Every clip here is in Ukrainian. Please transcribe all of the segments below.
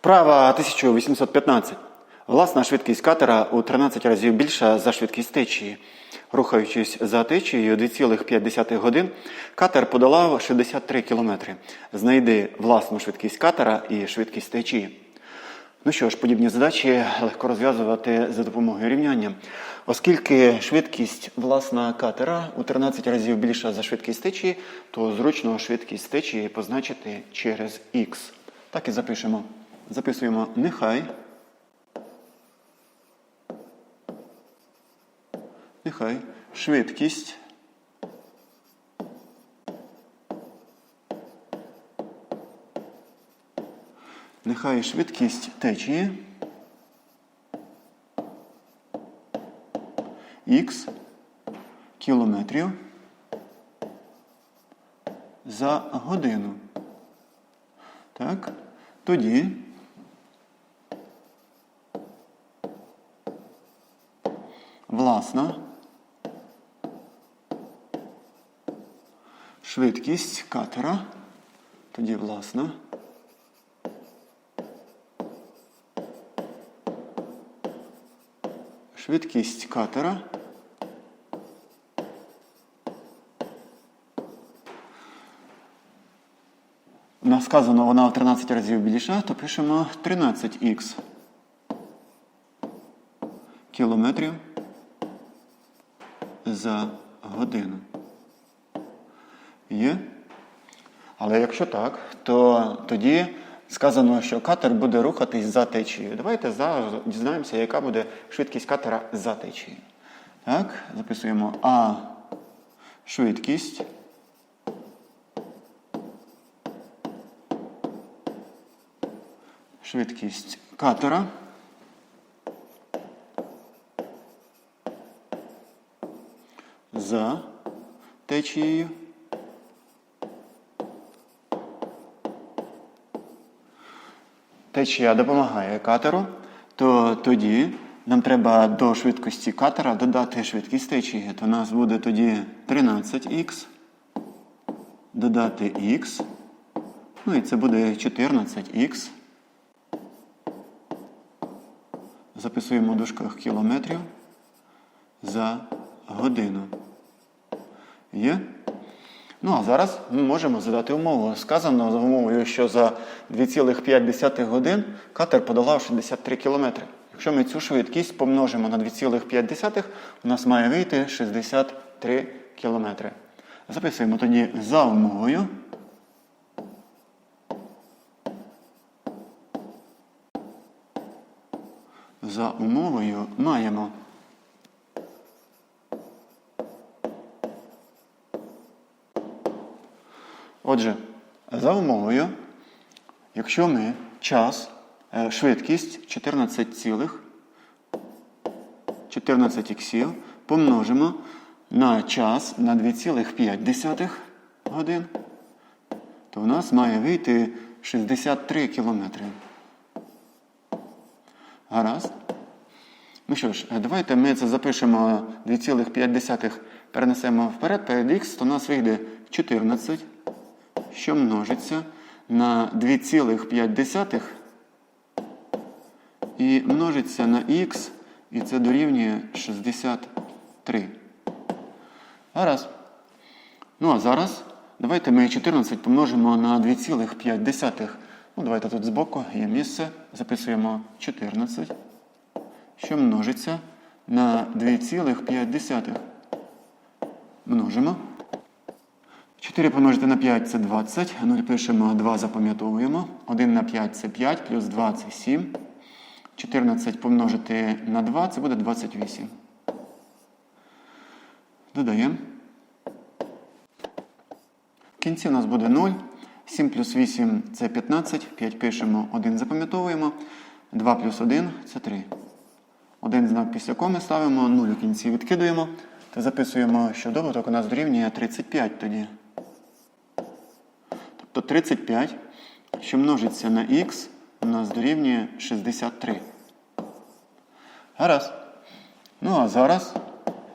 Вправа 1815. Власна швидкість катера у 13 разів більша за швидкість течії. Рухаючись за течією 2,5 годин, катер подолав 63 км. Знайди власну швидкість катера і швидкість течії. Ну що ж, подібні задачі легко розв'язувати за допомогою рівняння. Оскільки швидкість власна катера у 13 разів більша за швидкість течії, то зручно швидкість течії позначити через х. Так і запишемо. Записуємо нехай. Нехай швидкість Нехай швидкість течії х кілометрів за годину. Так? Тоді власна швидкість катера. Тоді власна. Швидкість катера. У нас сказано, вона в 13 разів більша, то пишемо 13х кілометрів за годину. Є? Але якщо так, то тоді сказано, що катер буде рухатись за течією. Давайте зараз дізнаємося, яка буде швидкість катера за течією. Так, записуємо А швидкість. Швидкість катера. За течією. Течія допомагає катеру, то тоді нам треба до швидкості катера додати швидкість течії. То у нас буде тоді 13х, додати х, ну і це буде 14х. Записуємо в дужках кілометрів за годину. Є? Ну, а зараз ми можемо задати умову. Сказано за умовою, що за 2,5 годин катер подолав 63 кілометри. Якщо ми цю швидкість помножимо на 2,5, у нас має вийти 63 кілометри. Записуємо тоді за умовою. За умовою маємо Отже, за умовою, якщо ми час, е, швидкість 14 цілих 14 іксів помножимо на час на 2,5 годин, то в нас має вийти 63 кілометри. Гаразд. Ну що ж, е, давайте ми це запишемо 2,5 перенесемо вперед перед х, то у нас вийде 14 що множиться на 2,5 і множиться на х, і це дорівнює 63. Гаразд. Ну, а зараз давайте ми 14 помножимо на 2,5. Ну, давайте тут збоку є місце. Записуємо 14, що множиться на 2,5. Множимо. 4 помножити на 5 це 20. 0 пишемо 2, запам'ятовуємо. 1 на 5 це 5, плюс 2 це 7. 14 помножити на 2 це буде 28. Додаємо. В кінці у нас буде 0. 7 плюс 8 це 15. 5 пишемо, 1 запам'ятовуємо. 2 плюс 1 це 3. Один знак після коми ставимо, 0 у кінці відкидуємо. Та записуємо, що добуток у нас дорівнює 35 тоді. Тобто 35, що множиться на х, у нас дорівнює 63. Гаразд. Ну а зараз,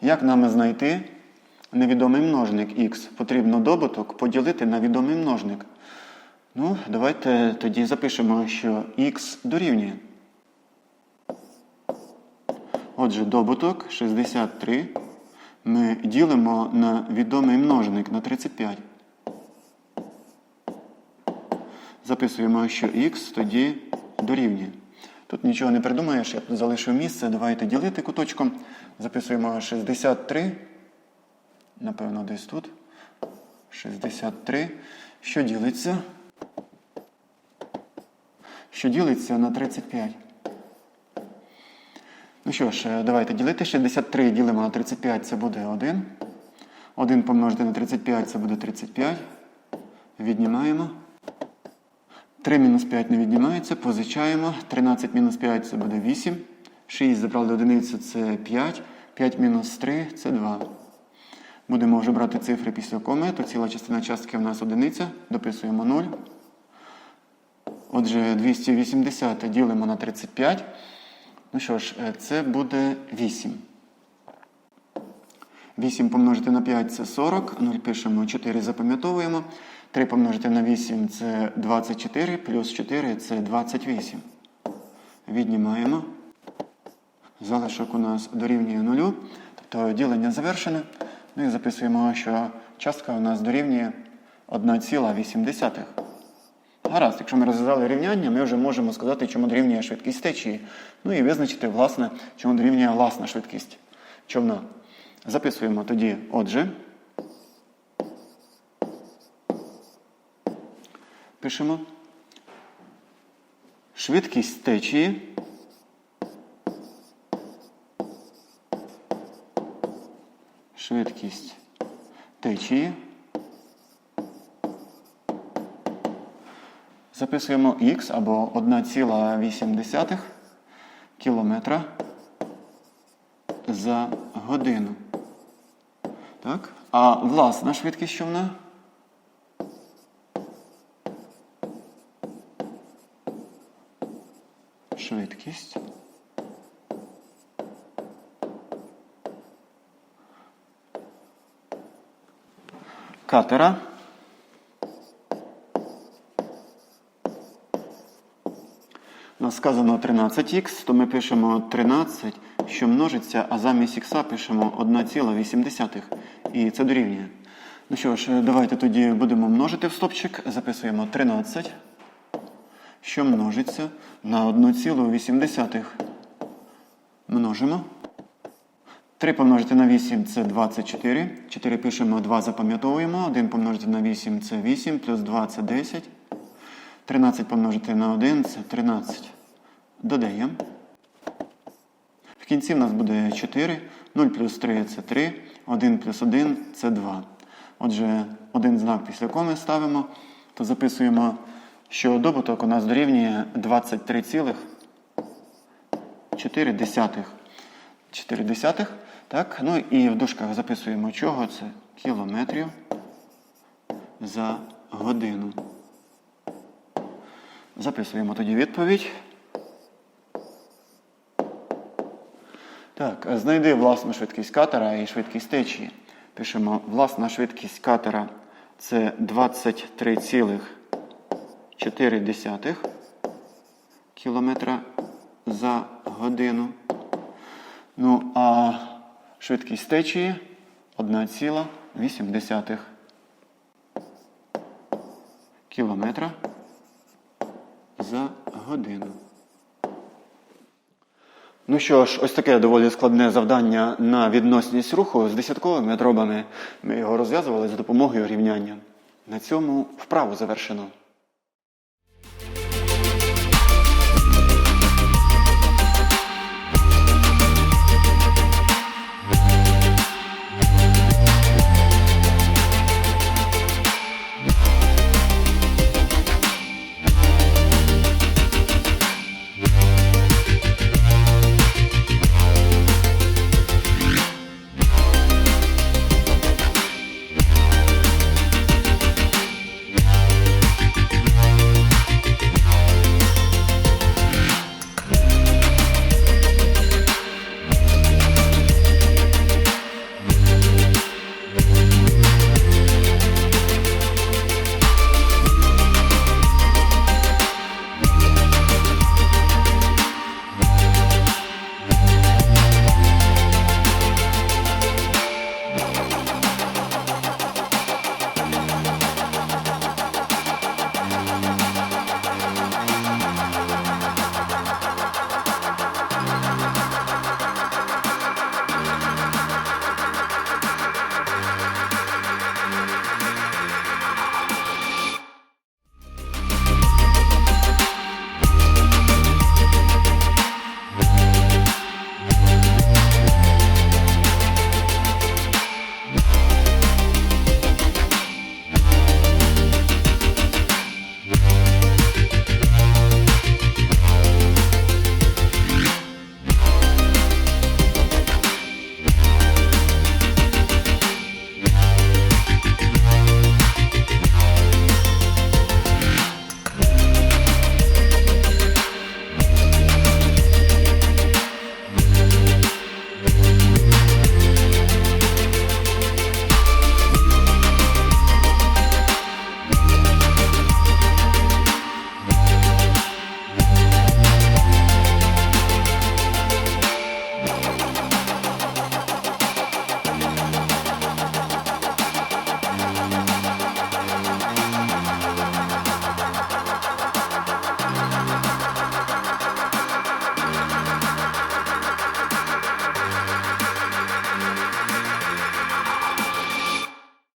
як нам знайти невідомий множник х? Потрібно добуток поділити на відомий множник. Ну, давайте тоді запишемо, що х дорівнює. Отже, добуток 63 ми ділимо на відомий множник на 35. Записуємо, що х тоді дорівнює. Тут нічого не придумаєш, я тут залишив місце. Давайте ділити куточком. Записуємо 63. Напевно, десь тут. 63. Що ділиться? Що ділиться на 35. Ну що ж, давайте ділити 63 ділимо на 35, це буде 1. 1 помножити на 35, це буде 35. Віднімаємо. 3 мінус 5 не віднімається, позичаємо. 13 мінус 5 це буде 8. 6 забрали одиницю це 5. 5 мінус 3 це 2. Будемо вже брати цифри після коми, то ціла частина частки в нас одиниця. Дописуємо 0. Отже, 280 ділимо на 35. Ну що ж, е, це буде 8. 8 помножити на 5 це 40. 0 пишемо, 4 запам'ятовуємо. 3 помножити на 8 це 24, плюс 4 це 28. Віднімаємо. Залишок у нас дорівнює 0. Тобто ділення завершене. Ну і записуємо, що частка у нас дорівнює 1,8. Гаразд, якщо ми розв'язали рівняння, ми вже можемо сказати, чому дорівнює швидкість течії. Ну і визначити, власне, чому дорівнює власна швидкість човна. Записуємо тоді, отже. Пишемо. Швидкість течії. Швидкість течії. Записуємо х або 1,8 кілометра за годину. Так? А власна швидкість човна? Швидкість. Катера. У нас сказано 13х, то ми пишемо 13, що множиться, а замість х пишемо 1,8. І це дорівнює. Ну що ж, давайте тоді будемо множити в стопчик. Записуємо 13, що множиться на 1,8. Множимо. 3 помножити на 8 це 24. 4 пишемо, 2 запам'ятовуємо. 1 помножити на 8 це 8, плюс 2 це 10. 13 помножити на 1 це 13. Додаємо. В кінці в нас буде 4. 0 плюс 3 це 3. 1 плюс 1 це 2. Отже, один знак після коми ставимо, то записуємо, що добуток у нас дорівнює 23,4. 4 десятих. Так? Ну і в дужках записуємо чого це кілометрів за годину. Записуємо тоді відповідь. Так, знайди власну швидкість катера і швидкість течії. Пишемо, власна швидкість катера це 23,4 кілометра за годину. Ну, а швидкість течії 1,8 кілометра за годину. Ну що ж, ось таке доволі складне завдання на відносність руху з десятковими дробами. Ми його розв'язували за допомогою рівняння. На цьому вправу завершено.